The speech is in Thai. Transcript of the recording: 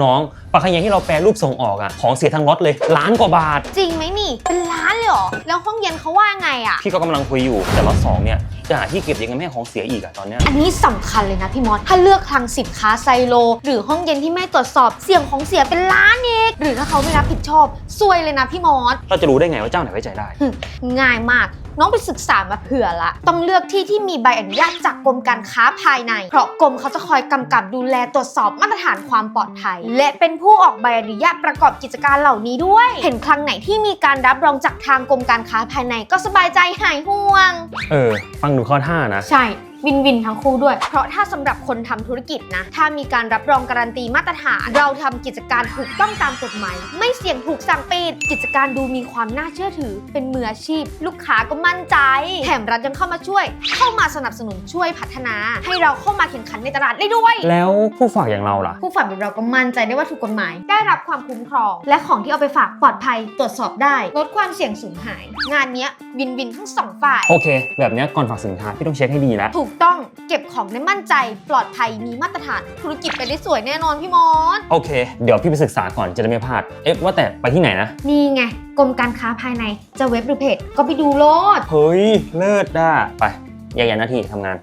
น้องปลาขยงที่เราแปรรูปส่งออกอะของเสียทั้งรถเลย ล้านกว่าบาท จริงไหมนี่ เป็นล้านเลยเหรอ แล้วห้องเย็นเขาว่าไงอะพี่ก็กำลังคุยอยู่แต่รถสองเนี่ยจะหาที่เก็บยังไงไม่ให้ของเสียอีกอะตอนเนี้ยอันนี้สำคัญเลยนะพี่มอสถ้าเลือกคลังสินค้าไซโล หรือห้องเย็นที่ไม่ตรวจสอบเสี่ยงของเสียเป็นล้านอีกหรือถ้าเขาไม่รับผิดชอบซวยเลยนะพี่มอสเราจะรู้ได้ไงว่าเจ้าไหนไว้ใจได้ ง่ายมาก น้องไปศึกษามาเผื่อละ ต้องเลือกที่ที่มีใบอนุญาตจากกรมการค้าภายใน เพราะกรมเขาจะคอยกำกับดูแลตรวจสอบมาตรฐานความปลอดภัย และเป็นผู้ออกใบอนุญาตประกอบกิจการเหล่านี้ด้วย เห็นครั้งไหนที่มีการรับรองจากทางกรมการค้าภายในก็สบายใจหายห่วง เออ ฟังดูเข้าท่านะ ใช่ วินวินทั้งคู่ด้วย เพราะถ้าสำหรับคนทำธุรกิจนะ ถ้ามีการรับรองการันตีมาตรฐาน เราทำกิจการถูกต้องตามกฎหมาย ไม่เสี่ยงถูกสั่งปิด กิจการดูมีความน่าเชื่อถือ เป็นมืออาชีพ ลูกค้าก็มั่นใจ แถมรัฐยังเข้ามาช่วย เข้ามาสนับสนุนช่วยพัฒนา ให้เราเข้ามาแข่งขันในตลาดได้ด้วย แล้วผู้ฝากอย่างเราล่ะ ผู้ฝากแบบเราก็มั่นใจได้ว่าถูกกฎหมาย ได้รับความคุ้มครอง และของที่เอาไปฝากปลอดภัย ตรวจสอบได้ ลดความเสี่ยงสูญหาย งานเนี้ยวินวินทั้งสองฝ่าย โอเค แบบเนี้ยก่อนฝากสินค้าพี่ต้องเช็คให้ดีแล้วถูกต้องเก็บของได้มั่นใจปลอดภัยมีมาตรฐานธุรกิจไปได้สวยแน่นอนพี่มอสโอเค เดี๋ยวพี่ไปศึกษาก่อนจะได้ไม่พลาด เอ๊ะว่าแต่ไปที่ไหนนะ นี่ไงกรมการค้าภายในจะเว็บหรือเพจก็ไปดูโลด เฮ้ย เลิศด่ะไปแยกย้ายหน้าที่ทำงาน